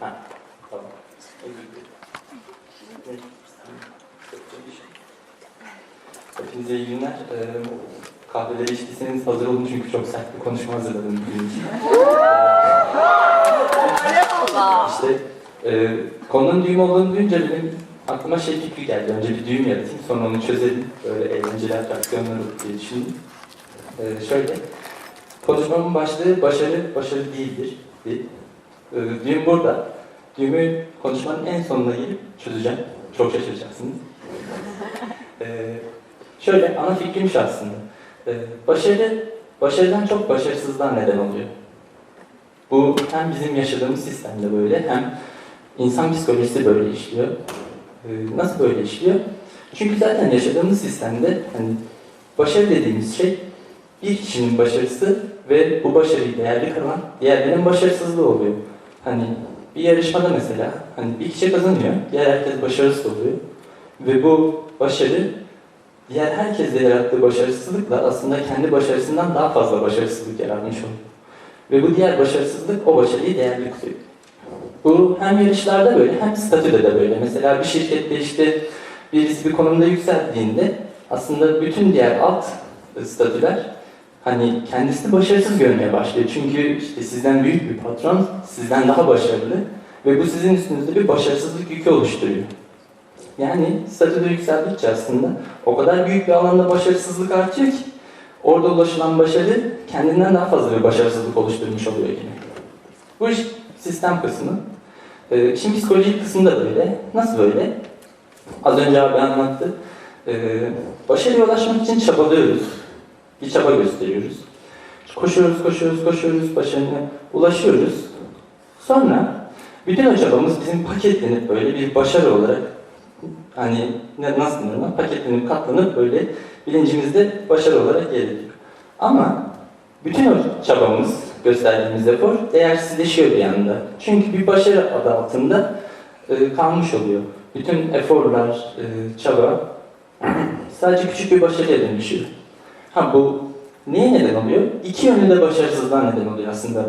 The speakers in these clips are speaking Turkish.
Ha, tamam. Hepinize iyi günler. Ee, kahveleri içtiyseniz hazır olun çünkü çok sert bir konuşma hazırladım bugün için. işte e, konunun düğüm olduğunu duyunca benim aklıma şey fikri geldi. Önce bir düğüm yaratayım sonra onu çözelim. Böyle eğlenceli atraksiyonlar olur diye düşündüm. Ee, şöyle, konuşmamın başlığı başarı, başarı değildir. Bir. Ee, düğüm burada. Düğümü konuşmanın en sonuna gelip çözeceğim. Çok şaşıracaksınız. Ee, şöyle, ana fikrim şu aslında. Ee, başarı, başarıdan çok başarısızlığa neden oluyor. Bu hem bizim yaşadığımız sistemde böyle hem insan psikolojisi böyle işliyor. Ee, nasıl böyle işliyor? Çünkü zaten yaşadığımız sistemde hani başarı dediğimiz şey bir kişinin başarısı ve bu başarıyı değerli kılan diğerlerinin başarısızlığı oluyor. Hani bir yarışmada mesela hani bir kişi kazanıyor, diğer herkes başarısız oluyor. Ve bu başarı diğer herkesle yarattığı başarısızlıkla aslında kendi başarısından daha fazla başarısızlık yaratmış oluyor. Ve bu diğer başarısızlık o başarıyı değerli kılıyor. Bu hem yarışlarda böyle hem statüde de böyle. Mesela bir şirkette işte birisi bir konumda yükseldiğinde aslında bütün diğer alt statüler hani kendisini başarısız görmeye başlıyor. Çünkü işte sizden büyük bir patron, sizden daha başarılı ve bu sizin üstünüzde bir başarısızlık yükü oluşturuyor. Yani statüde yükseldikçe aslında o kadar büyük bir alanda başarısızlık artıyor ki orada ulaşılan başarı kendinden daha fazla bir başarısızlık oluşturmuş oluyor yine. Bu sistem kısmı. Ee, şimdi psikolojik kısmı da böyle. Nasıl böyle? Az önce abi anlattı. Ee, başarıya ulaşmak için çabalıyoruz. Bir çaba gösteriyoruz. Koşuyoruz, koşuyoruz, koşuyoruz, başarına ulaşıyoruz. Sonra bütün o çabamız bizim paketlenip böyle bir başarı olarak hani ne, nasıl denir? Paketlenip katlanıp böyle bilincimizde başarı olarak yer. Ama bütün o çabamız, gösterdiğimiz efor değersizleşiyor bir yanda. Çünkü bir başarı adı altında e, kalmış oluyor. Bütün eforlar, e, çaba sadece küçük bir başarıya dönüşüyor. Ha bu neye neden oluyor? İki yönlü de başarısızlığa neden oluyor aslında.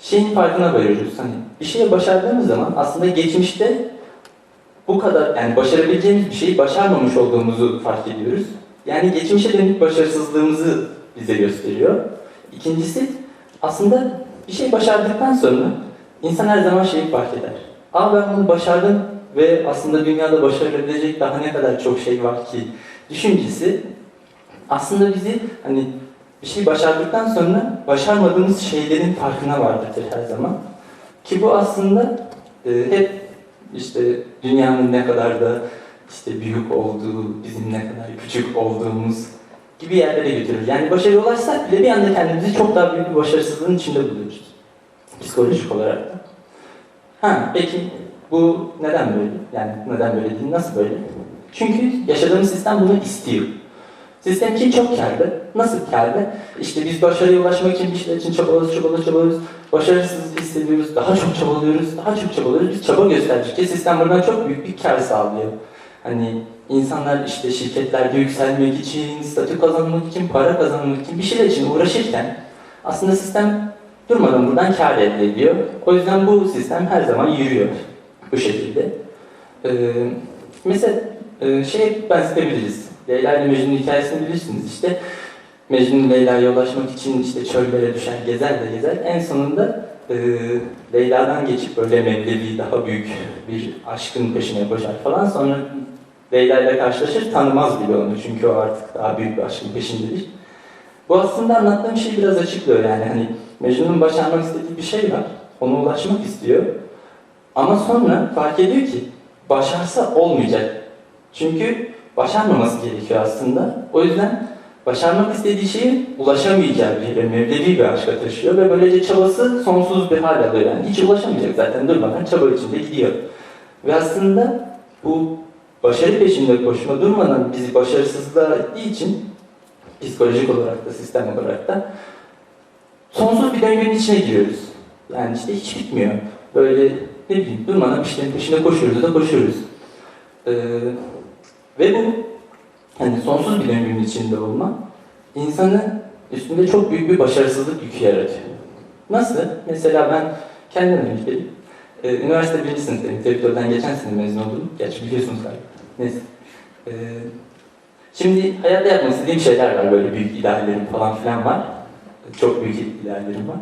Şeyin farkına varıyoruz. Hani bir şeye başardığımız zaman aslında geçmişte bu kadar yani başarabileceğimiz bir şeyi başarmamış olduğumuzu fark ediyoruz. Yani geçmişe dönük başarısızlığımızı bize gösteriyor. İkincisi aslında bir şey başardıktan sonra insan her zaman şeyi fark eder. Aa ben bunu başardım ve aslında dünyada başarılabilecek daha ne kadar çok şey var ki düşüncesi aslında bizi hani bir şey başardıktan sonra başarmadığımız şeylerin farkına vardırtır her zaman. Ki bu aslında e, hep işte dünyanın ne kadar da işte büyük olduğu, bizim ne kadar küçük olduğumuz gibi yerlere götürür. Yani başarıya ulaşsak bile bir anda kendimizi çok daha büyük bir başarısızlığın içinde buluyoruz. Psikolojik olarak da. Ha, peki bu neden böyle? Yani neden böyle değil, nasıl böyle? Çünkü yaşadığımız sistem bunu istiyor. Sistem için çok kârlı. Nasıl kârlı? İşte biz başarıya ulaşmak için bir şeyler için çabalıyoruz, çabalıyoruz, çabalıyoruz. Başarısız hissediyoruz, daha çok çabalıyoruz, daha çok çabalıyoruz. Biz çaba gösterdikçe sistem buradan çok büyük bir kâr sağlıyor. Hani insanlar işte şirketlerde yükselmek için, statü kazanmak için, para kazanmak için bir şeyler için uğraşırken aslında sistem durmadan buradan kâr elde ediyor. O yüzden bu sistem her zaman yürüyor bu şekilde. Ee, mesela e, şey benzetebiliriz. Leyla ile Mecnun hikayesini bilirsiniz işte. Mecnun Leyla'ya ulaşmak için işte çöllere düşer, gezer de gezer. En sonunda e, Leyla'dan geçip böyle Mevlevi daha büyük bir aşkın peşine koşar falan. Sonra Leyla ile karşılaşır, tanımaz bile onu çünkü o artık daha büyük bir aşkın peşindedir. Bu aslında anlattığım şey biraz açıklıyor yani hani Mecnun'un başarmak istediği bir şey var, ona ulaşmak istiyor. Ama sonra fark ediyor ki başarsa olmayacak. Çünkü başarmaması gerekiyor aslında. O yüzden başarmak istediği şeyi ulaşamayacağı bir mevlevi bir aşka taşıyor ve böylece çabası sonsuz bir hal alıyor. Yani hiç ulaşamayacak zaten durmadan çaba içinde gidiyor. Ve aslında bu başarı peşinde koşma durmadan bizi başarısızlığa ittiği için psikolojik olarak da sistem olarak da sonsuz bir döngünün içine giriyoruz. Yani işte hiç bitmiyor. Böyle ne bileyim durmadan bir peşinde koşuyoruz da koşuyoruz. Ee, ve bu hani sonsuz bir döngünün içinde olma insanı üstünde çok büyük bir başarısızlık yükü yaratıyor. Nasıl? Mesela ben kendim örnek vereyim. Ee, üniversite birinci sınıftayım. Teritörden geçen sene mezun oldum. Gerçi biliyorsunuz galiba. Neyse. Ee, şimdi hayatta yapmak istediğim şeyler var. Böyle büyük ideallerim falan filan var. Çok büyük ideallerim var.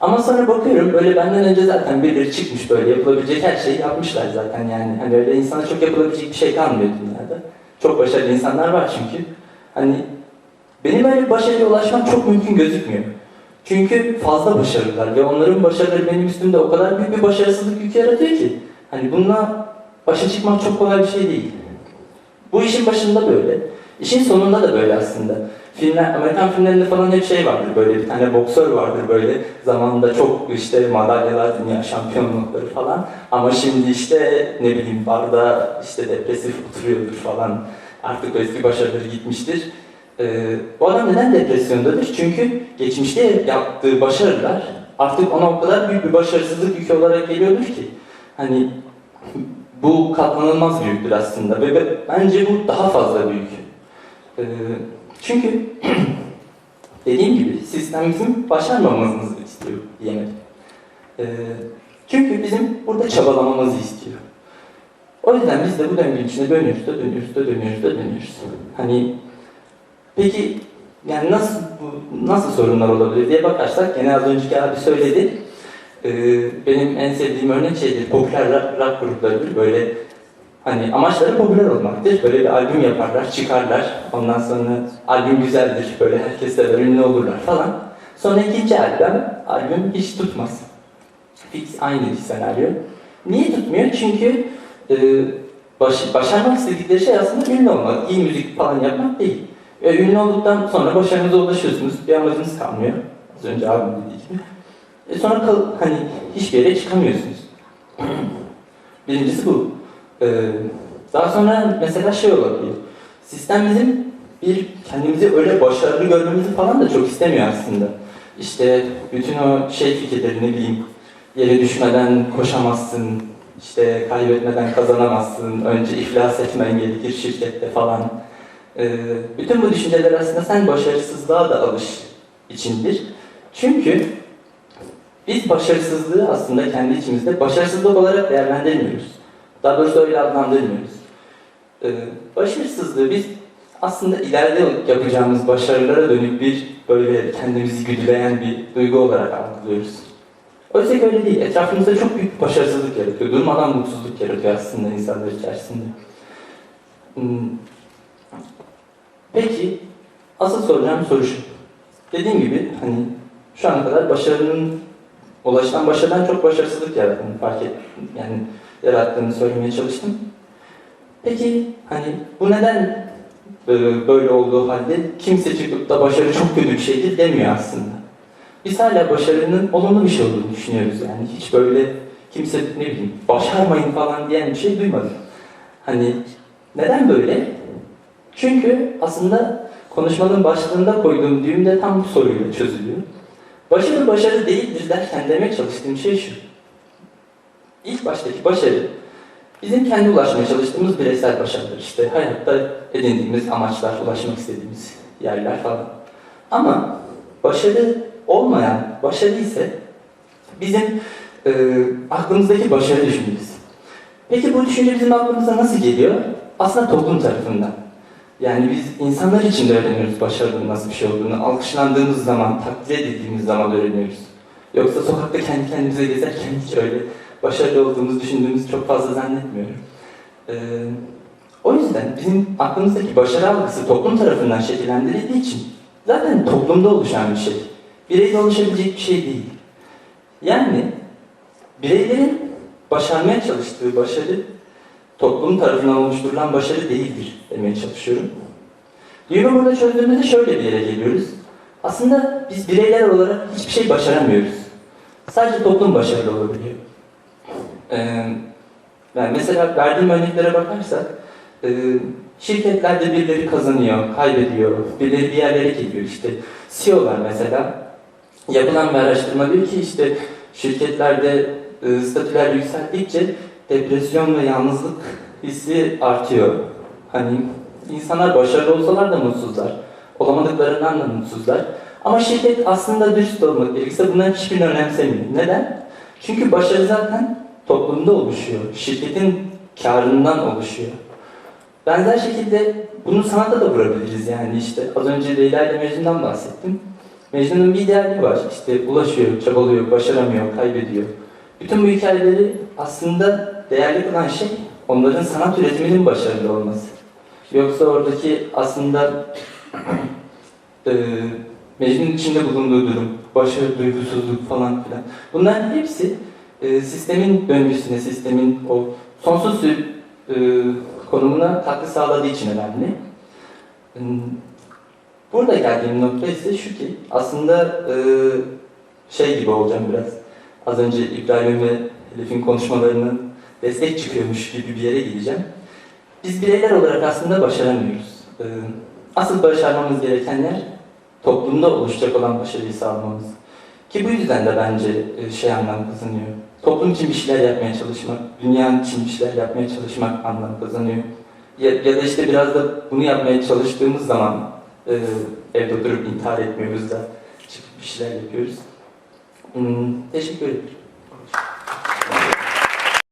Ama sonra bakıyorum böyle benden önce zaten birileri çıkmış böyle yapılabilecek her şeyi yapmışlar zaten yani. Hani öyle insana çok yapılabilecek bir şey kalmıyor dünyada. Çok başarılı insanlar var çünkü. Hani benim öyle başarıya ulaşmam çok mümkün gözükmüyor. Çünkü fazla başarılılar ve onların başarıları benim üstümde o kadar büyük bir başarısızlık yükü yaratıyor ki. Hani bununla başa çıkmak çok kolay bir şey değil. Bu işin başında böyle. İşin sonunda da böyle aslında. Filmler, Amerikan filmlerinde falan hep şey vardır böyle bir tane boksör vardır böyle zamanında çok işte madalyalar, dünya şampiyonlukları falan ama şimdi işte ne bileyim barda işte depresif oturuyordur falan artık o eski başarıları gitmiştir. Ee, bu adam neden depresyondadır? Çünkü geçmişte yaptığı başarılar artık ona o kadar büyük bir başarısızlık yükü olarak geliyordur ki hani bu katlanılmaz büyüktür aslında ve bence bu daha fazla büyük. Ee, çünkü dediğim gibi sistem bizim başarmamamızı istiyor diyemedim. Ee, çünkü bizim burada çabalamamızı istiyor. O yüzden biz de bu döngünün içine dönüyoruz da dönüyoruz da dönüyoruz da dönüyoruz. Hani peki yani nasıl bu, nasıl sorunlar olabilir diye bakarsak gene az önceki abi söyledi. Ee, benim en sevdiğim örnek şeydir. Popüler rock, gruplarıdır. Böyle Hani amaçları popüler olmaktır. Böyle bir albüm yaparlar, çıkarlar. Ondan sonra albüm güzeldir. Böyle herkes sever, ünlü olurlar falan. Sonra ikinci albüm, albüm hiç tutmaz. Fix aynı bir senaryo. Niye tutmuyor? Çünkü e, baş, başarmak istedikleri şey aslında ünlü olmak, iyi müzik falan yapmak değil. Ve ünlü olduktan sonra başarınıza ulaşıyorsunuz. Bir amacınız kalmıyor. Az önce abim dediği gibi. E sonra kal, hani hiçbir yere çıkamıyorsunuz. Birincisi bu. Ee, daha sonra mesela şey olabiliyor. Sistem bizim bir kendimizi öyle başarılı görmemizi falan da çok istemiyor aslında. İşte bütün o şey fikirleri ne bileyim yere düşmeden koşamazsın, işte kaybetmeden kazanamazsın, önce iflas etmen gerekir şirkette falan. Ee, bütün bu düşünceler aslında sen başarısızlığa da alış içindir. Çünkü biz başarısızlığı aslında kendi içimizde başarısızlık olarak değerlendirmiyoruz. Daha doğrusu öyle adlandırmıyoruz. Ee, başarısızlığı biz aslında ileride yapacağımız başarılara dönük bir böyle kendimizi güdüleyen bir duygu olarak algılıyoruz. Oysa öyle değil. Etrafımızda çok büyük başarısızlık yaratıyor. Durmadan mutsuzluk yaratıyor aslında insanlar içerisinde. Hmm. Peki, asıl soracağım soru şu. Dediğim gibi hani şu ana kadar başarının ulaşılan başarıdan çok başarısızlık yarattığını fark ettim. Yani yarattığını söylemeye çalıştım. Peki hani bu neden e, böyle olduğu halde kimse çıkıp da başarı çok kötü bir şeydir demiyor aslında. Biz hala başarının olumlu bir şey olduğunu düşünüyoruz yani. Hiç böyle kimse ne bileyim başarmayın falan diyen bir şey duymadım. Hani neden böyle? Çünkü aslında konuşmanın başlığında koyduğum düğüm de tam bu soruyla çözülüyor. Başarı başarı değildir derken demek çalıştığım şey şu. İlk baştaki başarı bizim kendi ulaşmaya çalıştığımız bireysel başarılar. İşte hayatta edindiğimiz amaçlar, ulaşmak istediğimiz yerler falan. Ama başarı olmayan başarı ise bizim e, aklımızdaki başarı düşüncesi. Peki bu düşünce bizim aklımıza nasıl geliyor? Aslında toplum tarafından. Yani biz insanlar için de öğreniyoruz başarının nasıl bir şey olduğunu. Alkışlandığımız zaman, takdir edildiğimiz zaman öğreniyoruz. Yoksa sokakta kendi kendimize gezerken hiç öyle başarılı olduğumuzu düşündüğümüzü çok fazla zannetmiyorum. Ee, o yüzden bizim aklımızdaki başarı algısı toplum tarafından şekillendirildiği için zaten toplumda oluşan bir şey. Bireyde oluşabilecek bir şey değil. Yani bireylerin başarmaya çalıştığı başarı toplum tarafından oluşturulan başarı değildir demeye çalışıyorum. Düğümü burada çözdüğümüzde şöyle bir yere geliyoruz. Aslında biz bireyler olarak hiçbir şey başaramıyoruz. Sadece toplum başarılı olabiliyor. Ee, yani mesela verdiğim örneklere bakarsak, e, şirketlerde birileri kazanıyor, kaybediyor, birileri bir yerlere gidiyor işte. CEO'lar mesela, yapılan bir araştırma diyor ki işte şirketlerde e, statüler yükseldikçe depresyon ve yalnızlık hissi artıyor. Hani İnsanlar başarılı olsalar da mutsuzlar. Olamadıklarından da mutsuzlar. Ama şirket aslında dürüst olmak gerekirse bunların hiçbirini önemsemiyor. Neden? Çünkü başarı zaten toplumda oluşuyor. Şirketin karından oluşuyor. Benzer şekilde bunu sanata da vurabiliriz yani işte az önce Leyla ile Mecnun'dan bahsettim. Mecnun'un bir ideali var işte ulaşıyor, çabalıyor, başaramıyor, kaybediyor. Bütün bu hikayeleri aslında değerli kılan şey onların sanat üretiminin başarılı olması. Yoksa oradaki aslında e, Mecnun'un içinde bulunduğu durum, başarı, duygusuzluk falan filan. Bunların hepsi e, sistemin döngüsüne, sistemin o sonsuz e, konumuna katkı sağladığı için önemli. Burada geldiğim nokta ise şu ki aslında e, şey gibi olacağım biraz. Az önce İbrahim ve Elif'in konuşmalarının destek çıkıyormuş gibi bir yere geleceğim. Biz bireyler olarak aslında başaramıyoruz. E, asıl başarmamız gereken yer toplumda oluşacak olan başarıyı sağlamamız. Ki bu yüzden de bence e, şey anlam kazanıyor. Toplum için bir şeyler yapmaya çalışmak, dünya için bir şeyler yapmaya çalışmak anlam kazanıyor. Ya, ya da işte biraz da bunu yapmaya çalıştığımız zaman e, evde oturup intihar etmiyoruz da çıkıp bir şeyler yapıyoruz. Hmm, teşekkür ederim.